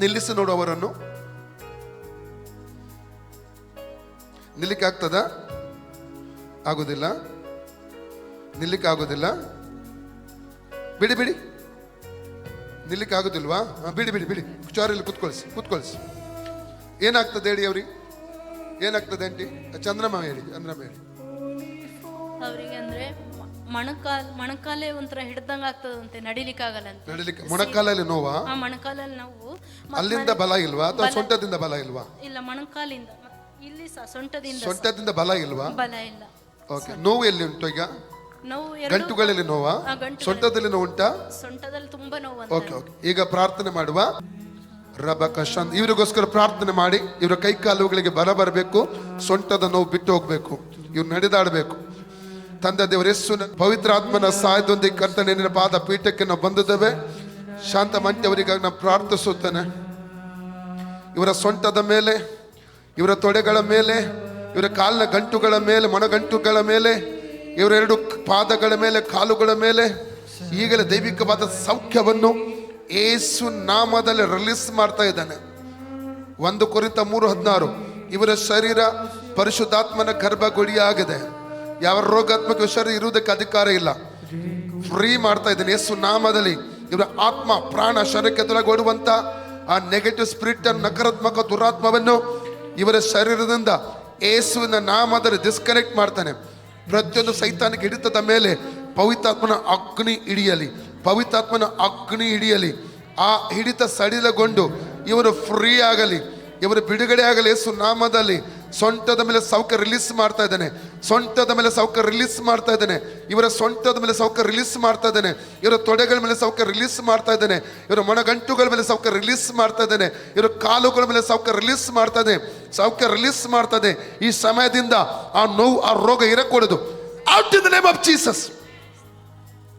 ನಿಲ್ಲಿಸಿ ನೋಡು ಅವರನ್ನು ನಿಲ್ಲಿಕ್ಕೆ ಆಗ್ತದ ಆಗುದಿಲ್ಲ. ನಿಲ್ಲಿಕ್ಕೆ ಆಗೋದಿಲ್ಲ ಬಿಡಿ ಬಿಡಿ. ನಿಲ್ಲಿಕ್ಕೆ ಆಗೋದಿಲ್ವಾ ಬಿಡಿ ಬಿಡಿ ಬಿಡಿ. ಚಾರಲ್ಲಿ ಕುತ್ಕೊಳ್ಸಿ ಕುತ್ಕೊಳ್ಸಿ. ಏನಾಗ್ತದೆ ಹೇಳಿ ಅವ್ರಿಗೆ? ಏನಾಗ್ತದೆ ಆಂಟಿ? ಚಂದ್ರಮ್ಮ ಹೇಳಿ ಚಂದ್ರಮ್ಮ ಹೇಳಿ. ಅವರಿಗೆ ಅಂದ್ರೆ ಮೊಣಕಾಲ್ ಮೊಣಕಾಲೇ ಒಂಥರ ಹಿಡ್ದಂಗ ಆಗ್ತದಂತೆ ನಡಿಲಿಕ್ಕಾಗಲ್ಲ ಅಂತ ನಡಿಲಿಕ್ಕೆ ಮೊಣಕಾಲಲ್ಲಿ ನೋವಾ? ಆ ಮೊಣಕಾಲಲ್ಲಿ ನೋವು ಅಲ್ಲಿಂದ ಬಲ ಇಲ್ವಾ? ಅಥವಾ ಸೊಂಟದಿಂದ ಬಲ ಇಲ್ವಾ? ಇಲ್ಲ ಮೊಣಕಾಲಿಂದ. ಇಲ್ಲಿ ಸಹ ಸೊಂಟದಿಂದ ಸಹ ಸೊಂಟದಿಂದ ಬಲ ಇಲ್ವಾ? ಬಲ ಇಲ್ಲ. ಓಕೆ ನೋವು ಎಲ್ಲಿ ಉಂಟು ಈಗ? ನೋವು ಎರಡು ಗಂಟುಗಳಲ್ಲಿ ನೋವಾ? ಆ, ಗಂಟುಗಳಲ್ಲಿ. ಸೊಂಟದಲ್ಲಿ ನೋವು ಉಂಟಾ? ಸೊಂಟದಲ್ಲಿ ತುಂಬಾ ನೋವು ಓಕೆ ಓಕೆ. ಈಗ ಪ್ರಾರ್ಥನೆ ಮಾಡುವ. ರಬ ಕಶಾಂತ್ ಇವರಿಗೋಸ್ಕರ ಪ್ರಾರ್ಥನೆ ಮಾಡಿ. ಇವರ ಕೈ ಕಾಲುಗಳಿಗೆ ಬಲ ಬರಬೇಕು. ಸೊಂಟದ ನೋವು ಬಿಟ್ಟು ಹೋಗ್ಬೇಕು. ಇವ್ರು ನಡೆದಾಡಬೇಕು. ತಂದೆ ದೇವರ, ಯೇಸು ಪವಿತ್ರಾತ್ಮನ ಸಹಾಯದೊಂದಿಗೆ ಕರ್ತನೆ ನಿನ್ನ ಪಾದ ಪೀಠಕ್ಕೆ ನಾವು ಬಂದಿದ್ದೇವೆ. ಶಾಂತ ಮಂಟಿ ಅವರಿಗಾಗಿ ನಾವು ಪ್ರಾರ್ಥಿಸುತ್ತೇನೆ. ಇವರ ಸೊಂಟದ ಮೇಲೆ, ಇವರ ತೊಡೆಗಳ ಮೇಲೆ, ಇವರ ಕಾಲಿನ ಗಂಟುಗಳ ಮೇಲೆ ಮೊಣಗಂಟುಗಳ ಮೇಲೆ, ಇವರ ಎರಡು ಪಾದಗಳ ಮೇಲೆ, ಕಾಲುಗಳ ಮೇಲೆ, ಈಗಲೇ ದೈವಿಕವಾದ ಸೌಖ್ಯವನ್ನು ಏಸು ನಾಮದಲ್ಲಿ ರಿಲೀಸ್ ಮಾಡ್ತಾ ಇದ್ದಾನೆ. ಒಂದು ಕುರಿತ ಮೂರು ಹದಿನಾರು, ಇವರ ಶರೀರ ಪರಿಶುದ್ಧಾತ್ಮನ ಗರ್ಭಗುಡಿಯಾಗಿದೆ. ಯಾವ ರೋಗಾತ್ಮಕ ವಿಷಯ ಇರುವುದಕ್ಕೆ ಅಧಿಕಾರ ಇಲ್ಲ. ಫ್ರೀ ಮಾಡ್ತಾ ಇದ್ದೀನಿ. ಯೇಸು ನಾಮದಲ್ಲಿ ಇವರ ಆತ್ಮ, ಪ್ರಾಣ, ಶರೀರಕ್ಕೆ ತೊಲಗೊಡುವಂತ ಆ ನೆಗೆಟಿವ್ ಸ್ಪಿರಿಟ್ ನಕಾರಾತ್ಮಕ, ದುರಾತ್ಮವನ್ನು ಇವರ ಶರೀರದಿಂದ ಏಸುವಿನ ನಾಮದಲ್ಲಿ ಡಿಸ್ಕನೆಕ್ಟ್ ಮಾಡ್ತಾನೆ. ಪ್ರತಿಯೊಂದು ಸೈತಾನಿಗೆ ಹಿಡಿತದ ಮೇಲೆ ಪವಿತ್ರಾತ್ಮನ ಅಗ್ನಿ ಹಿಡಿಯಲಿ. ಪವಿತ್ರಾತ್ಮನ ಅಗ್ನಿ ಹಿಡಿಯಲಿ. ಆ ಹಿಡಿತ ಸಡಿಲಗೊಂಡು ಇವರು ಫ್ರೀ ಆಗಲಿ. ಇವರು ಬಿಡುಗಡೆ ಆಗಲಿ. ಯೇಸು ನಾಮದಲ್ಲಿ ಸೊಂಟದ ಮೇಲೆ ಸೌಖ್ಯ ರಿಲೀಸ್ ಮಾಡ್ತಾ ಇದ್ದಾನೆ. ಸೊಂಟದ ಮೇಲೆ ಸೌಖ್ಯ ರಿಲೀಸ್ ಮಾಡ್ತಾ ಇದ್ದಾನೆ. ಇವರ ಸೊಂಟದ ಮೇಲೆ ಸೌಖ್ಯ ರಿಲೀಸ್ ಮಾಡ್ತಾ ಇದ್ದಾನೆ. ಇವರ ತೊಡೆಗಳ ಮೇಲೆ ಸೌಖ್ಯ ರಿಲೀಸ್ ಮಾಡ್ತಾ ಇದ್ದಾನೆ. ಇವರ ಮೊಣಗಂಟುಗಳ ಮೇಲೆ ಸೌಖ್ಯ ರಿಲೀಸ್ ಮಾಡ್ತಾ ಇದ್ದಾನೆ. ಇವರ ಕಾಲುಗಳ ಮೇಲೆ ಸೌಖ್ಯ ರಿಲೀಸ್ ಮಾಡ್ತಾ ಇದೆ ಸೌಖ್ಯ ರಿಲೀಸ್ ಮಾಡ್ತಾ ಇದೆ ಈ ಸಮಯದಿಂದ ಆ ನೋವು, ಆ ರೋಗ ಇರಕೂಡದು. Out in the name of Jesus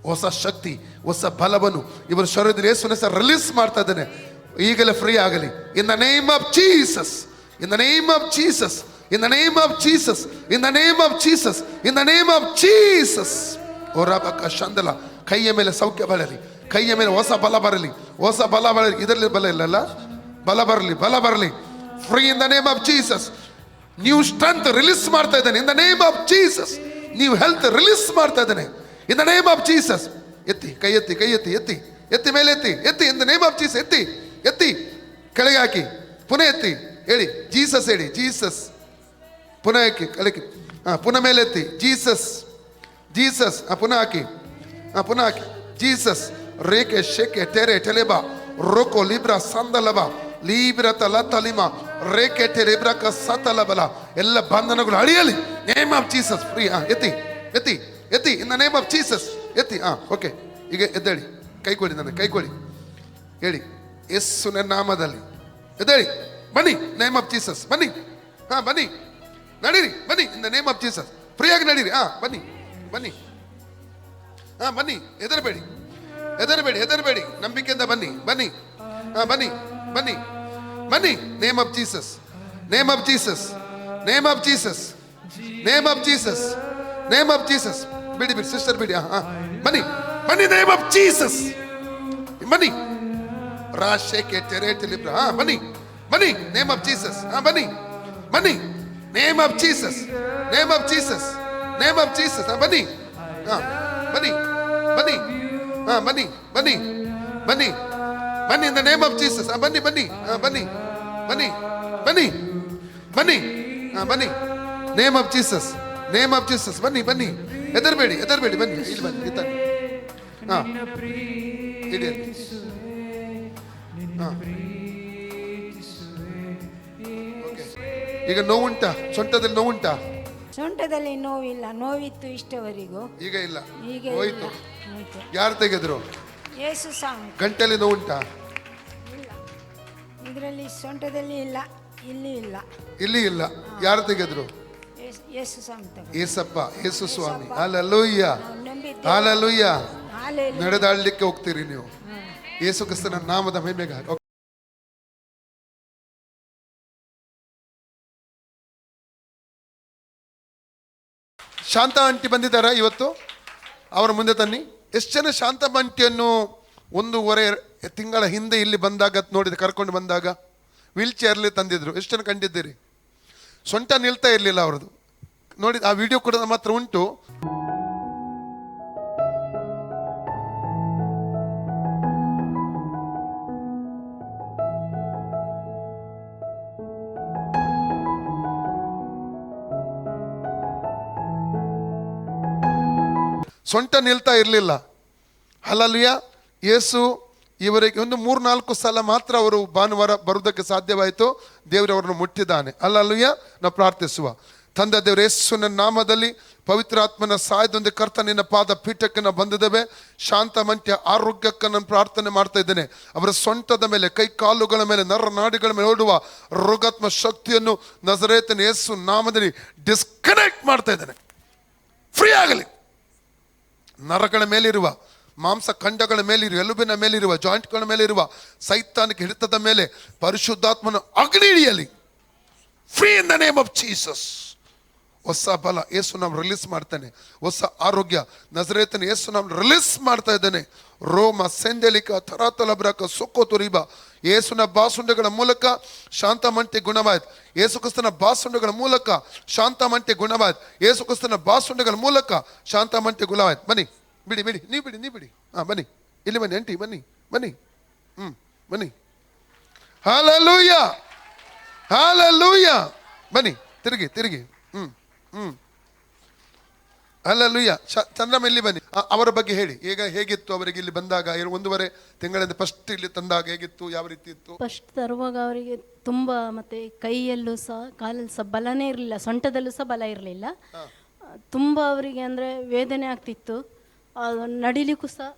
ಹೊಸ ಶಕ್ತಿ, ಹೊಸ ಬಲವನ್ನು ಇವರ ಶರೀರದಲ್ಲಿ ಯೇಸುವಿನ ರಿಲೀಸ್ ಮಾಡ್ತಾ ಇದ್ದಾನೆ. ಈಗಲೇ ಫ್ರೀ ಆಗಲಿ. In the name of Jesus in the name of Jesus in the name of Jesus. In the name of Jesus. In the name of Jesus. ಓರಾಬಕ ಶಂದಲ ಕೈಯ ಮೇಲೆ ಸೌಖ್ಯ ಬರಲಿ, ಕೈಯ ಮೇಲೆ ಹೊಸ ಬಲ ಬರಲಿ, ಹೊಸ ಬಲ ಬರಲಿ. ಇದರಲ್ಲಿ ಬಲ ಇಲ್ಲಲ್ಲ ಬಲ ಬರಲಿ ಬಲ ಬರಲಿ. Free in the name of Jesus ನೀವು ಸ್ಟ್ರೆಂತ್ ರಿಲೀಸ್ ಮಾಡ್ತಾ ಇದ್ದಾನೆ. In the name of Jesus ನೀವು ಹೆಲ್ತ್ ರಿಲೀಸ್ ಮಾಡ್ತಾ ಇದ್ದಾನೆ. In the name of Jesus ಎತ್ತಿ, ಕೈ ಎತ್ತಿ ಕೈ ಎತ್ತಿ ಎತ್ತಿ. ಎತ್ತಿ ಮೇಲೆ ಎತ್ತಿ ಎತ್ತಿ. In the name of Jesus ಎತ್ತಿ ಎತ್ತಿ. ಕೆಳಗೆ ಹಾಕಿ, ಪುನಃ ಎತ್ತಿ. ಹೇಳಿ ಜೀಸಸ್ ಹೇಳಿ ಜೀಸಸ್ ಪುನಃ ಹಾಕಿ ಕಲಕಿ. ಹಾಂ, ಪುನಃ ಮೇಲೆ ಎತ್ತಿ. ಜೀಸಸ್ ಜೀಸಸ್, ಹಾಂ, ಪುನಃ ಹಾಕಿ. ಹಾಂ, ಪುನಃ ಹಾಕಿ. ಜೀಸಸ್, ರೇಖೆ, ಶೇಕೆ ಟೆರೆ ಟೆಲೆಬ, ರೋಕೋ, ಲಿಬ್ರ, ಸಂದಲಬ, ಲೀಬ್ರ, ತಲ, ತಲಿಮ, ರೇಖೆ ಟೆಲೆಬ್ರ ಕ ಸತಲಬಲ, ಎಲ್ಲ ಬಂಧನಗಳು ಅಳಿಯಲಿ. ನೇಮ್ ಆಫ್ ಜೀಸಸ್ ಫ್ರೀ ಹಾಂ, ಎತ್ತಿ ಎತ್ತಿ ಎತ್ತಿ. ಇನ್ ನೇಮ್ ಆಫ್ ಜೀಸಸ್ ಎತ್ತಿ. ಹಾಂ ಓಕೆ ಈಗ ಎದ್ದೇಳಿ. ಕೈ ಕೊಡಿ ನನಗೆ, ಕೈ ಕೊಡಿ. ಹೇಳಿ. ಯೇಸುವಿನ ನಾಮದಲ್ಲಿ. ಎದ್ದೇಳಿ. ಬನ್ನಿ. ನೇಮ್ ಆಫ್ ಜೀಸಸ್ ಬನ್ನಿ. ಹಾಂ, ಬನ್ನಿ. ನಡೀರಿ, ಬನ್ನಿ in the name of Jesus ಫ್ರೀಯಾಗಿ ನಡೀರಿ. ಹಾ, ಬನ್ನಿ ಬನ್ನಿ. ಹಾ, ಬನ್ನಿ, ಹೆದರಬೇಡಿ. ಹೆದರಬೇಡಿ ಹೆದರಬೇಡಿ. ನಂಬಿಕೆಯಿಂದ ಬನ್ನಿ ಬನ್ನಿ. ಹಾ, ಬನ್ನಿ ಬನ್ನಿ. ಬನ್ನಿ name of Jesus name of Jesus name of Jesus name of Jesus name of Jesus ಬಿಡಿ ಬಿಡಿ ಸಿಸ್ಟರ್ ಬಿಡಿ, ಹಾ. ಬನ್ನಿ ಬನ್ನಿ ನೇಮ್ ಆಫ್ ಜೀಸಸ್ ಬನ್ನಿ. ರಾಶೇಕೆ ತೆರೆ ತಿಳಿಬ್ರ ಹಾ, ಬನ್ನಿ ಬನ್ನಿ ನೇಮ್ ಆಫ್ ಜೀಸಸ್ ಹಾ, ಬನ್ನಿ ಬನ್ನಿ. Name of Jesus name of Jesus name of Jesus ಹಾ ಬನ್ನಿ ಹಾ ಬನ್ನಿ ಬನ್ನಿ ಹಾ ಬನ್ನಿ ಬನ್ನಿ ಬನ್ನಿ ಬನ್ನಿ in the name of Jesus ಹಾ ಬನ್ನಿ ಬನ್ನಿ ಹಾ ಬನ್ನಿ ಬನ್ನಿ ಬನ್ನಿ ಬನ್ನಿ ಹಾ ಬನ್ನಿ name of Jesus name of Jesus ಬನ್ನಿ ಬನ್ನಿ ಹೆದರ್ಬೇಡಿ ಹೆದರ್ಬೇಡಿ ಬನ್ನಿ ಇಲ್ಲಿ ಬನ್ನಿ ಈ ತರ ಹಾ ಇಡಿ ಹಾ. ಈಗ ನೋವುಂಟ? ಸೊಂಟದಲ್ಲಿ ನೋವುಂಟ? ಸೊಂಟದಲ್ಲಿ ನೋವಿಲ್ಲ. ನೋವಿತ್ತು ಇಷ್ಟವರೆಗೂ. ಈಗ ಇಲ್ಲ. ಈಗ ಹೋಯ್ತು. ಯಾರು ತೆಗೆದ್ರು? ಯೇಸು ಸ್ವಾಮಿ ಗಂಟೆಲಿ ನೋವುಂಟಾ? ಇದರಲ್ಲಿ ಸೊಂಟದಲ್ಲಿ ಇಲ್ಲ. ಇಲ್ಲಿ ಇಲ್ಲ. ಇಲ್ಲಿ ಇಲ್ಲ. ಯಾರು ತೆಗೆದ್ರು? ಯೇಸು- ಯೇಸು ಸ್ವಾಮಿ ತಗೋ ಏಸಪ್ಪ ಏಸು ಸ್ವಾಮಿ. ಅಲ್ಲಲ್ಲೂಯ್ಯ ಹಾಲೆಲೂಯ. ನಡೆದಾಡ್ಲಿಕ್ಕೆ ಹೋಗ್ತೀರಿ ನೀವು. ಯೇಸು ಕ್ರಿಸ್ತನ ನಾಮದ ಮಹಿಮೆಗಾಗಿ. ಶಾಂತ ಆಂಟಿ ಬಂದಿದ್ದಾರಾ ಇವತ್ತು? ಅವರ ಮುಂದೆ ತನ್ನಿ. ಎಷ್ಟು ಜನ ಶಾಂತ ಆಂಟಿಯನ್ನು ಒಂದೂವರೆ ತಿಂಗಳ ಹಿಂದೆ ಇಲ್ಲಿ ಬಂದಾಗ ನೋಡಿದ ಕರ್ಕೊಂಡು ಬಂದಾಗ ವೀಲ್ ಚೇರ್ಲಿ ತಂದಿದ್ರು. ಎಷ್ಟು ಜನ ಕಂಡಿದ್ದೀರಿ? ಸೊಂಟ ನಿಲ್ತಾ ಇರಲಿಲ್ಲ ಅವ್ರದ್ದು. ನೋಡಿ, ಆ ವಿಡಿಯೋ ಕೂಡ ನಮ್ಮ ಹತ್ರ ಉಂಟು. ಸೊಂಟ ನಿಲ್ತಾ ಇರಲಿಲ್ಲ. ಅಲ್ಲಲ್ಲಿಯ ಯೇಸು ಇವರಿಗೆ ಒಂದು ಮೂರು ನಾಲ್ಕು ಸಲ ಮಾತ್ರ ಅವರು ಭಾನುವಾರ ಬರುವುದಕ್ಕೆ ಸಾಧ್ಯವಾಯಿತು. ದೇವರು ಅವರನ್ನು ಮುಟ್ಟಿದ್ದಾನೆ. ಅಲ್ಲಲ್ಲಿಯ ನಾವು ಪ್ರಾರ್ಥಿಸುವ. ತಂದೆ ದೇವರ, ಯೇಸುವಿನ ನಾಮದಲ್ಲಿ ಪವಿತ್ರಾತ್ಮನ ಸಹಾಯದೊಂದು ಕರ್ತನಿನ ಪಾದ ಪೀಠಕ್ಕೆ ನಾವು ಬಂದಿದ್ದೇವೆ. ಶಾಂತ ಮಂತ್ಯ ಆರೋಗ್ಯಕ್ಕೆ ನಾನು ಪ್ರಾರ್ಥನೆ ಮಾಡ್ತಾ ಇದ್ದೇನೆ. ಅವರ ಸೊಂಟದ ಮೇಲೆ, ಕೈ ಕಾಲುಗಳ ಮೇಲೆ, ನರ ನಾಡಿಗಳ ಮೇಲೆ ಓಡುವ ರೋಗಾತ್ಮ ಶಕ್ತಿಯನ್ನು ನಜರೇತನ ಯೇಸು ನಾಮದಲ್ಲಿ ಡಿಸ್ಕನೆಕ್ಟ್ ಮಾಡ್ತಾ ಇದ್ದೇನೆ. ನರಗಳ ಮೇಲಿರುವ, ಮಾಂಸ ಖಂಡಗಳ ಮೇಲಿರುವ, ಎಲುಬಿನ ಮೇಲಿರುವ, ಜಾಯಿಂಟ್ಗಳ ಮೇಲಿರುವ ಸೈತಾನಿಕ ಹಿಡಿತದ ಮೇಲೆ ಪರಿಶುದ್ಧಾತ್ಮನ ಅಗ್ನಿ ಇಳಿಯಲಿ free in the name of Jesus ಹೊಸ ಬಲ, ಏಸು ನಾವು ರಿಲೀಸ್ ಮಾಡ್ತಾನೆ. ಹೊಸ ಆರೋಗ್ಯ, ನಜರೇತನ ಏಸು ನಾವು ರಿಲೀಸ್ ಮಾಡ್ತಾ ಇದ್ದಾನೆ. ರೋಮ, ಸೆಂದೆಲಿಕ ತರಾತಲಬ್ರಕ ಸೊಕ್ಕೋ ತುರಿಬ ಏಸುನ ಬಾಸುಂಡೆಗಳ ಮೂಲಕ ಶಾಂತಮಂಟೆ ಗುಣವಾಯ್ತು. ಏಸು ಕ್ರಿಸ್ತನ ಬಾಸುಂಡೆಗಳ ಮೂಲಕ ಶಾಂತಮಂಟೆ ಗುಣವಾಯ್ತು. ಏಸು ಕ್ರಿಸ್ತನ ಬಾಸುಂಡೆಗಳ ಮೂಲಕ ಶಾಂತಮಂಟೆ ಗುಣವಾಯ್ತು. ಬನ್ನಿ. ಬಿಡಿ ಬಿಡಿ ನೀವು ಬಿಡಿ ನೀವು ಬಿಡಿ. ಹಾಂ ಬನ್ನಿ. ಇಲ್ಲಿ ಬನ್ನಿ ಅಂಟಿ ಬನ್ನಿ ಬನ್ನಿ. ಹ್ಞೂ ಬನ್ನಿ. ಹಾಲಲೂಯ ಹಾಲಲೂಯ ಬನ್ನಿ ತಿರುಗಿ ತಿರುಗಿ. ಹ್ಮ್ ಹ್ಮ್. ಅಲ್ಲಲ್ಲೂಯ್ಯ ಚಂದ್ರಮ್ಮ ಇಲ್ಲಿ ಬನ್ನಿ. ಅವರ ಬಗ್ಗೆ ಹೇಳಿ. ಈಗ ಹೇಗಿತ್ತು ಅವರಿಗೆ ಇಲ್ಲಿ ಬಂದಾಗ? ಒಂದೂವರೆ ತಿಂಗಳಿಂದ ಫಸ್ಟ್ ಇಲ್ಲಿ ತಂದಾಗ ಹೇಗಿತ್ತು? ಯಾವ ರೀತಿ ಇತ್ತು? ಫಸ್ಟ್ ತರುವಾಗ ಅವರಿಗೆ ತುಂಬ ಮತ್ತೆ ಕೈಯಲ್ಲೂ ಸಹ ಕಾಲಲ್ಲಿ ಸಹ ಬಲನೇ ಇರಲಿಲ್ಲ. ಸೊಂಟದಲ್ಲೂ ಸಹ ಬಲ ಇರಲಿಲ್ಲ. ತುಂಬ ಅವರಿಗೆ ಅಂದರೆ ವೇದನೆ ಆಗ್ತಿತ್ತು. ನಡಿಲಿಕ್ಕೂ ಸಹ.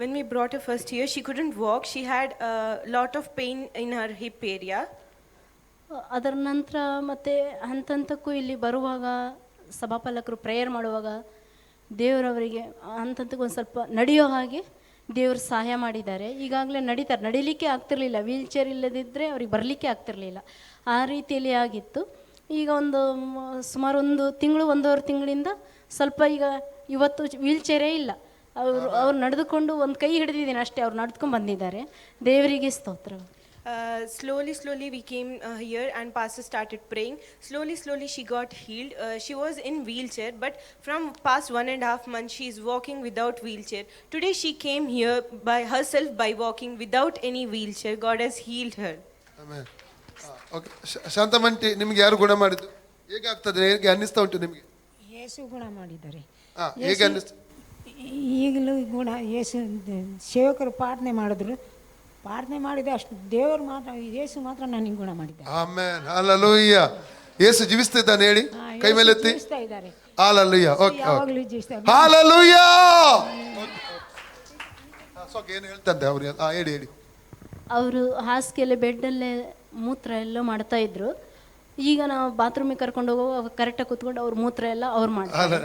When we brought her first here, she couldn't walk. She had a lot of pain in her hip area. ಅದರ ನಂತರ ಮತ್ತೆ ಹಂತ ಹಂತಕ್ಕೂ ಇಲ್ಲಿ ಬರುವಾಗ ಸಭಾಪಾಲಕರು ಪ್ರೇಯರ್ ಮಾಡುವಾಗ ದೇವರವರಿಗೆ ಹಂತ ಹಂತಕ್ಕೆ ಒಂದು ಸ್ವಲ್ಪ ನಡೆಯೋ ಹಾಗೆ ದೇವರು ಸಹಾಯ ಮಾಡಿದ್ದಾರೆ. ಈಗಾಗಲೇ ನಡೀತಾರೆ. ನಡಿಲಿಕ್ಕೆ ಆಗ್ತಿರಲಿಲ್ಲ. ವೀಲ್ ಚೇರ್ ಇಲ್ಲದಿದ್ದರೆ ಅವ್ರಿಗೆ ಬರಲಿಕ್ಕೆ ಆಗ್ತಿರ್ಲಿಲ್ಲ. ಆ ರೀತಿಯಲ್ಲಿ ಆಗಿತ್ತು. ಈಗ ಒಂದು ಮ- ಸುಮಾರು ಒಂದು ತಿಂಗಳು ಒಂದೂವರೆ ತಿಂಗಳಿಂದ ಸ್ವಲ್ಪ ಈಗ ಇವತ್ತು ವೀಲ್ ಚೇರೇ ಇಲ್ಲ ಅವರು ಅವ್ರು ನಡೆದುಕೊಂಡು ಒಂದು ಕೈ ಹಿಡಿದಿದ್ದೀನಿ ಅಷ್ಟೇ ಅವ್ರು ನಡೆದುಕೊಂಡು ಬಂದಿದ್ದಾರೆ ದೇವರಿಗೆ ಸ್ತೋತ್ರ Uh, slowly, slowly, we came uh, here and Pastor started praying. Slowly, slowly, she got healed. Uh, she was in wheelchair, but from past one and a half months, she is walking without wheelchair. Today, she came here by herself by walking without any wheelchair. God has healed her. ಆಮೇಲೆ okay ಶಾಂತಮಂಟಿ ನಿಮ್ಗೆ ಯಾರು ಗುಣ ಮಾಡಿದ್ದು ಹೇಗೆ ಆಗ್ತದೆ ಹೇಗೆ ಅನ್ನಿಸ್ತಾ ಉಂಟು ನಿಮಗೆ ಯೇಸು ಗುಣ ಮಾಡಿದ್ದಾರೆ ಹೇಗೆ ಅನ್ನಿಸ್ತು? ಈಗಲೂ ಗುಣ ಯೇಸು ಸೇವಕರು ಪ್ರಾರ್ಥನೆ ಮಾಡಿದ್ರು. ಪ್ರಾರ್ಥನೆ ಮಾಡಿದ ಅಷ್ಟು ದೇವರು ಮಾತ್ರ ಯೇಸು ಮಾತ್ರ ನನಗೆ ಗುಣ ಮಾಡಿದ್ದೆ ಆಮೇನ್ ಹಾಲಲೂಯ್ಯ ಯೇಸು ಜೀವಿಸ್ತಿದ್ದಾನೆ ಹೇಳಿ? ಕೈ ಮೇಲೆ ಎತ್ತಿ? ಜೀವಿಸ್ತಾ ಇದ್ದಾರೆ. ಹಾಲಲೂಯ್ಯ ಓಕೆ ಯಾವಾಗಲೂ ಹಾಲಲೂಯ್ಯ ಏನು ಹೇಳ್ತಂತೆ ಅವ್ರು? ಹೇಳಿ ಹೇಳಿ. ಅವರು ಹಾಸಿಗೆಲ್ಲ ಬೆಡ್ಡಲ್ಲೇ ಮೂತ್ರ ಎಲ್ಲ ಮಾಡ್ತಾ ಇದ್ರು. ಈಗ ನಾವು ಬಾತ್ರೂಮಿಗೆ ಕರ್ಕೊಂಡು ಹೋಗೋ ಕರೆಕ್ಟಾಗಿ ಕೂತ್ಕೊಂಡು ಅವ್ರ ಮೂತ್ರ ಎಲ್ಲ ಅವ್ರು ಮಾಡ್ತಾರೆ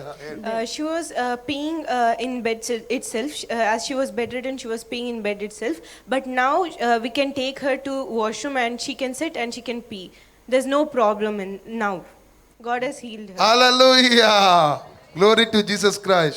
Uh, she was uh, peeing uh, in bed se- itself. Sh- Uh, as she was bedridden, she was peeing in bed itself. But now uh, we can take her to washroom and she can sit and she can pee. There's no problem in now. God has healed her. Hallelujah. Glory to Jesus Christ